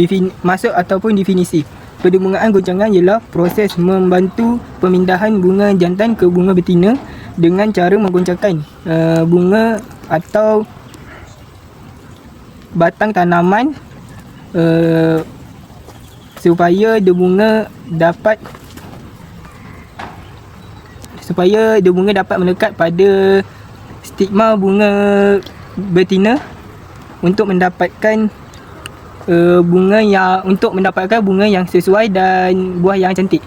Defin, masuk ataupun definisi. Pendebungaan goncangan ialah proses membantu pemindahan bunga jantan ke bunga betina dengan cara menggoncangkan uh, bunga atau batang tanaman uh, supaya dia bunga dapat supaya dia bunga dapat melekat pada stigma bunga betina untuk mendapatkan uh, bunga yang untuk mendapatkan bunga yang sesuai dan buah yang cantik.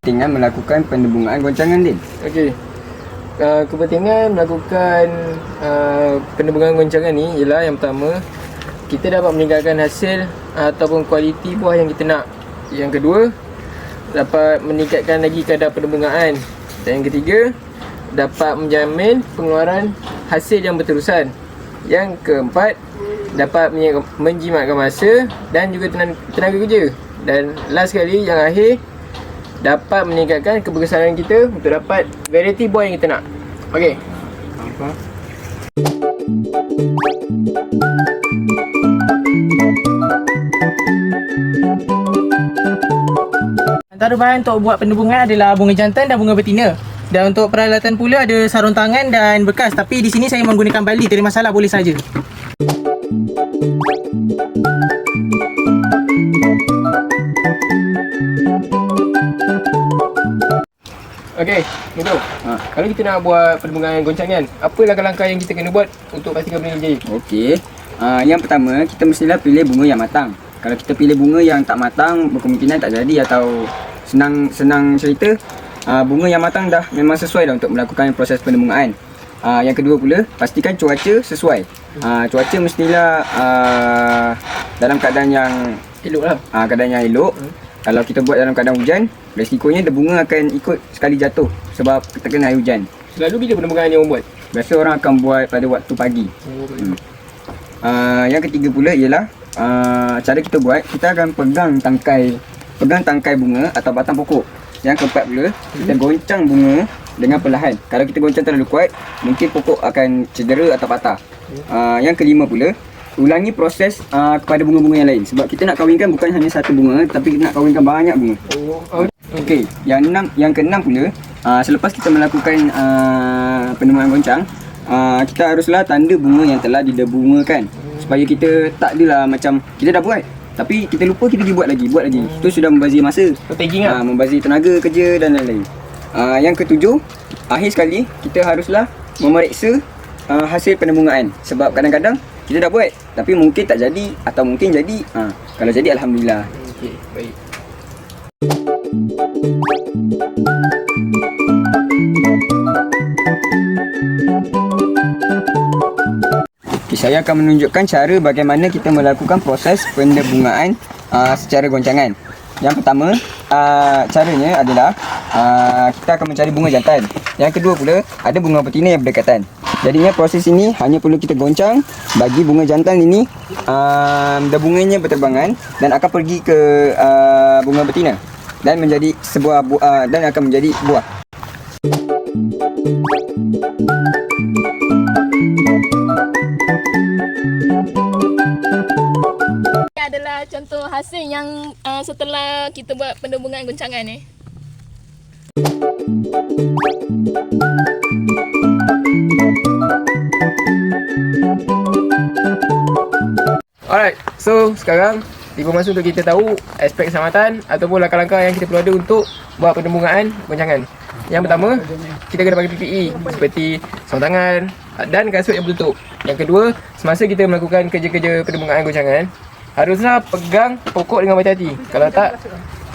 Dengan melakukan pendebungaan goncangan Din Okey. Uh, kepentingan melakukan uh, penerbangan goncangan ni ialah yang pertama kita dapat meningkatkan hasil uh, ataupun kualiti buah yang kita nak. Yang kedua dapat meningkatkan lagi kadar penerbangan. Dan yang ketiga dapat menjamin pengeluaran hasil yang berterusan. Yang keempat dapat menjimatkan masa dan juga tenaga, tenaga kerja. Dan last sekali yang akhir dapat meningkatkan keberkesanan kita untuk dapat variety buah yang kita nak. Okey. Antara bahan untuk buat pendebungan adalah bunga jantan dan bunga betina. Dan untuk peralatan pula ada sarung tangan dan bekas. Tapi di sini saya menggunakan bali. Tidak masalah, boleh saja. Okey, Mutu. Ha. Kalau kita nak buat perkembangan goncangan, apa langkah-langkah yang kita kena buat untuk pastikan benda ni jadi? Okey uh, Yang pertama kita mestilah pilih bunga yang matang Kalau kita pilih bunga yang tak matang Berkemungkinan tak jadi atau Senang senang cerita uh, Bunga yang matang dah memang sesuai dah untuk melakukan proses pendebungaan uh, Yang kedua pula Pastikan cuaca sesuai. Uh, Cuaca mestilah uh, Dalam keadaan yang Elok lah. uh, Keadaan yang elok. Kalau kita buat dalam keadaan hujan Resikonya bunga akan ikut sekali jatuh Sebab terkena air hujan. Selalu bila penerbangan yang orang buat? Biasa orang akan buat pada waktu pagi. Hmm. Uh, yang ketiga pula ialah uh, cara kita buat kita akan pegang tangkai pegang tangkai bunga atau batang pokok. Yang keempat pula kita goncang bunga dengan perlahan. Kalau kita goncang terlalu kuat mungkin pokok akan cedera atau patah. Uh, yang kelima pula ulangi proses uh, kepada bunga-bunga yang lain sebab kita nak kahwinkan bukan hanya satu bunga tapi kita nak kahwinkan banyak bunga. Oh, oh. Okey, yang enam yang keenam pula uh, selepas kita melakukan uh, penemuan goncang uh, kita haruslah tanda bunga yang telah didebungakan supaya kita tak adalah macam kita dah buat tapi kita lupa kita pergi buat lagi, buat lagi. Itu sudah membazir masa. Tagging lah. Uh, membazir tenaga kerja dan lain-lain. Uh, yang ketujuh, akhir sekali kita haruslah memeriksa uh, hasil penembungaan sebab kadang-kadang kita dah buat tapi mungkin tak jadi atau mungkin jadi. Uh, kalau jadi alhamdulillah. Okey, baik. Saya akan menunjukkan cara bagaimana kita melakukan proses pendebungaan uh, secara goncangan. Yang pertama, uh, caranya adalah uh, kita akan mencari bunga jantan. Yang kedua pula, ada bunga betina yang berdekatan. Jadinya proses ini hanya perlu kita goncang bagi bunga jantan ini uh, dan bunganya berterbangan dan akan pergi ke uh, bunga betina dan menjadi sebuah bu- uh, dan akan menjadi buah. Contoh hasil yang uh, setelah kita buat pendebungan goncangan ni. Alright, so sekarang tiba masa untuk kita tahu aspek keselamatan ataupun langkah-langkah yang kita perlu ada untuk buat pendebungaan goncangan. Yang pertama, kita kena pakai PPE seperti sarung tangan dan kasut yang bertutup. Yang kedua, semasa kita melakukan kerja-kerja pendebungaan goncangan, haruslah pegang pokok dengan berhati-hati. Kalau tak,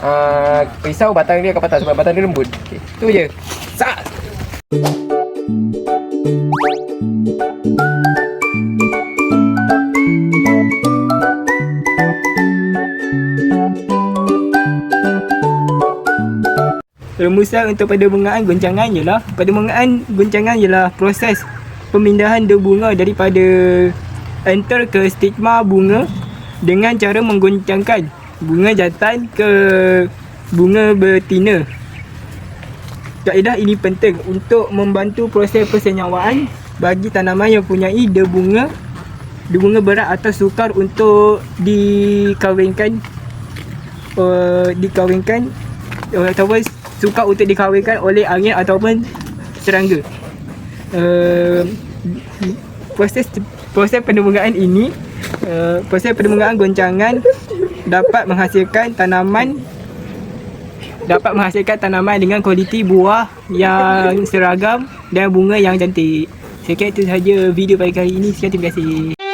uh, pisau batang dia akan patah sebab batang dia lembut. Okay, tu je. Sat! Rumusan untuk pendebungaan goncangan ialah pendebungaan goncangan ialah proses pemindahan dua bunga daripada enter ke stigma bunga dengan cara menggoncangkan bunga jantan ke bunga betina. Kaedah ini penting untuk membantu proses persenyawaan bagi tanaman yang mempunyai debunga debunga berat atau sukar untuk dikawinkan uh, dikawinkan uh, ataupun sukar untuk dikawinkan oleh angin ataupun serangga. Uh, proses proses pendebungaan ini uh, proses pendebungaan goncangan dapat menghasilkan tanaman dapat menghasilkan tanaman dengan kualiti buah yang seragam dan bunga yang cantik. Sekian itu sahaja video pada kali ini. Sekian terima kasih.